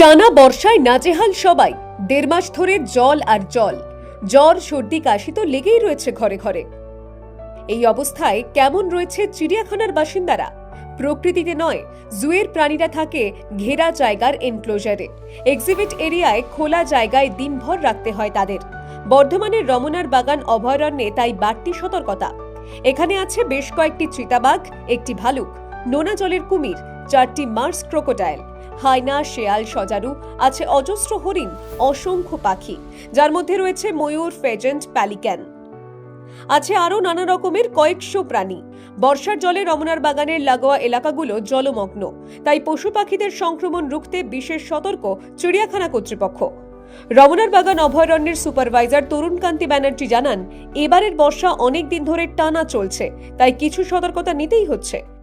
টানা বর্ষায় নাজেহাল সবাই। দেড় মাস ধরে জল আর জল। জ্বর, সর্দি, কাশি তো লেগেই রয়েছে ঘরে ঘরে। এই অবস্থায় কেমন রয়েছে চিড়িয়াখানার বাসিন্দারা? প্রকৃতিতে নয়, জুয়ের প্রাণীরা থাকে ঘেরা জায়গার এনক্লোজারে এক্সিবিট এরিয়ায় খোলা জায়গায় দিনভর রাখতে হয় তাদের। বর্ধমানের রমনার বাগান অভয়ারণ্যে তাই বাড়তি সতর্কতা। এখানে আছে বেশ কয়েকটি চিতাবাঘ, একটি ভালুক, নোনা জলের কুমির, চারটি মার্স ক্রোকোডাইল। হায়না শেয়াল, সজারু আছে অজস্র হরিণ, অসংখ্য পাখি। যার মধ্যে রয়েছে ময়ূর, ফেজেন্ট, প্যালিক্যান। আছে আরও নানা রকমের কয়েকশো প্রাণী। বর্ষার জলে রমনার বাগানের লাগোয়া এলাকাগুলো জলমগ্ন। তাই পশু পাখিদের সংক্রমণ রুখতে বিশেষ সতর্ক চিড়িয়াখানা কর্তৃপক্ষ। রমনার বাগান অভয়ারণ্যের সুপারভাইজার তরুণকান্তি ব্যানার্জি জানান, এবারের বর্ষা অনেক দিন ধরে টানা চলছে, তাই কিছু সতর্কতা নিতেই হচ্ছে।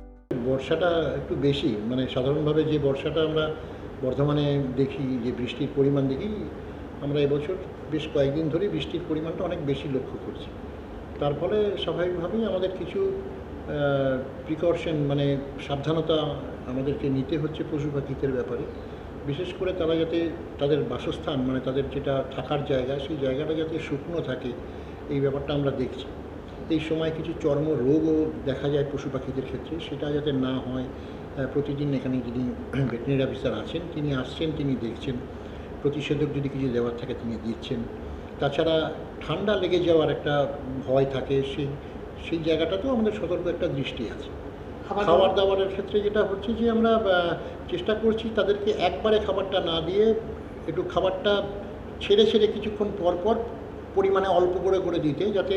বর্ষাটা একটু বেশি মানে সাধারণভাবে যে বর্ষাটা আমরা বর্ধমানে দেখি, যে বৃষ্টির পরিমাণ দেখি, আমরা এবছর বেশ কয়েকদিন ধরেই বৃষ্টির পরিমাণটা অনেক বেশি লক্ষ্য করছি। তার ফলে স্বাভাবিকভাবেই আমাদের কিছু প্রিকশন মানে সাবধানতা আমাদেরকে নিতে হচ্ছে পশু পাখিদের ব্যাপারে। বিশেষ করে তারা যাতে তাদের বাসস্থান মানে তাদের যেটা থাকার জায়গা, সেই জায়গাটা যাতে শুকনো থাকে, এই ব্যাপারটা আমরা দেখছি। এই সময় কিছু চর্ম রোগও দেখা যায় পশু পাখিদের ক্ষেত্রে সেটা যাতে না হয় প্রতিদিন এখানে যিনি ভেটেরিনারি অফিসার আছেন তিনি আসছেন তিনি দেখছেন। প্রতিষেধক যদি কিছু দেওয়ার থাকে তিনি দিচ্ছেন। তাছাড়া ঠান্ডা লেগে যাওয়ার একটা ভয় থাকে সেই সেই জায়গাটাতেও আমাদের সতর্ক একটা দৃষ্টি আছে। খাবার দাবারের ক্ষেত্রে যেটা হচ্ছে যে আমরা চেষ্টা করছি তাদেরকে একবারে খাবারটা না দিয়ে একটু খাবারটা ছেড়ে ছেড়ে কিছুক্ষণ পর পর পরিমাণে অল্প করে করে দিতে যাতে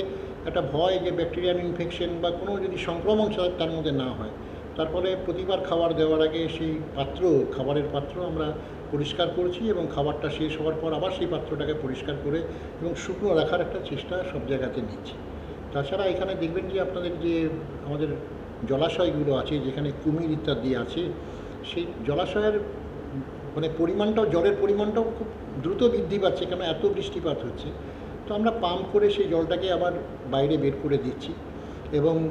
একটা ভয় যে ব্যাকটেরিয়াল ইনফেকশন বা কোনো যদি সংক্রমণ তার মধ্যে না হয়। তারপরে প্রতিবার খাবার দেওয়ার আগে সেই পাত্র, খাবারের পাত্র আমরা পরিষ্কার করছি এবং খাবারটা শেষ হওয়ার পর আবার সেই পাত্রটাকে পরিষ্কার করে এবং শুকনো রাখার একটা চেষ্টা সব জায়গাতে নিচ্ছি। তাছাড়া এখানে দেখবেন যে আপনাদের যে আমাদের জলাশয়গুলো আছে, যেখানে কুমির ইত্যাদি আছে, সেই জলাশয়ের মানে পরিমাণটাও, জলের পরিমাণটাও খুব দ্রুত বৃদ্ধি পাচ্ছে কেন এত বৃষ্টিপাত হচ্ছে। তো আমরা পাম্প করে সেই জলটাকে আবার বাইরে বের করে দিচ্ছি এবং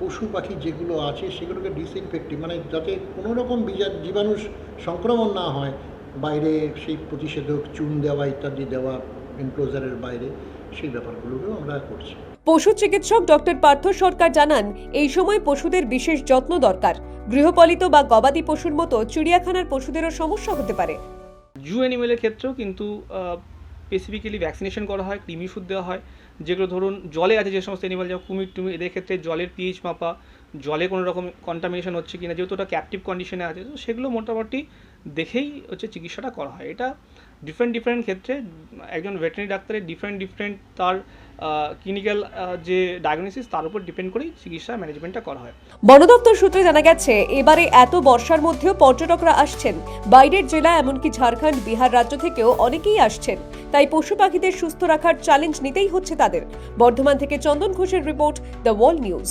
পশু পাখি যেগুলো আছে সেগুলোকে ডিসইনফেক্টিভ মানে যাতে কোনো রকম বীজা- জীবাণু সংক্রমণ না হয় বাইরে সেই প্রতিষেধক চুন দেওয়া ইত্যাদি দেওয়া এনক্লোজারের বাইরে সেই ব্যাপারগুলোকেও আমরা করছি। পশু চিকিৎসক ডক্টর পার্থ সরকার জানান এই সময় পশুদের বিশেষ যত্ন দরকার। গৃহপালিত বা গবাদি পশুর মতো চিড়িয়াখানার পশুদেরও সমস্যা হতে পারে। জু অ্যানিমেলের ক্ষেত্রেও কিন্তু স্পেসিফিক্যালি ভ্যাকসিনেশন করা হয়, কৃমি ওষুধ দেওয়া হয়, যেগুলো ধরুন জলে আছে যে সমস্ত অ্যানিমাল যেমন কুমির টুমির, এদের ক্ষেত্রে জলের পিএইচ মাপা, জলে কোনো রকম কন্টামিনেশন হচ্ছে কি না যেহেতু ওটা ক্যাপটিভ কন্ডিশনে আছে, তো সেগুলো মোটামুটি দেখেই হচ্ছে চিকিৎসাটা করা হয়। এটা ডিফারেন্ট ডিফারেন্ট ক্ষেত্রে একজন ভেটেরিনারি ডাক্তারের ডিফারেন্ট ডিফারেন্ট তার ক্লিনিক্যাল যে ডায়াগনোসিস তার উপর ডিপেন্ড করেই চিকিৎসা ম্যানেজমেন্টটা করা হয়। বন দপ্তর সূত্রে জানা গেছে, এবারে এত বর্ষার মধ্যেও পর্যটকরা আসছেন। বাইরের জেলা এমনকি ঝাড়খণ্ড, বিহার রাজ্য থেকেও অনেকেই আসছেন। তাই পশু পাখিদের সুস্থ রাখার চ্যালেঞ্জ নিতেই হচ্ছে তাদের। বর্ধমান থেকে চন্দন ঘোষের রিপোর্ট দ্য ওয়ার্ল্ড নিউজ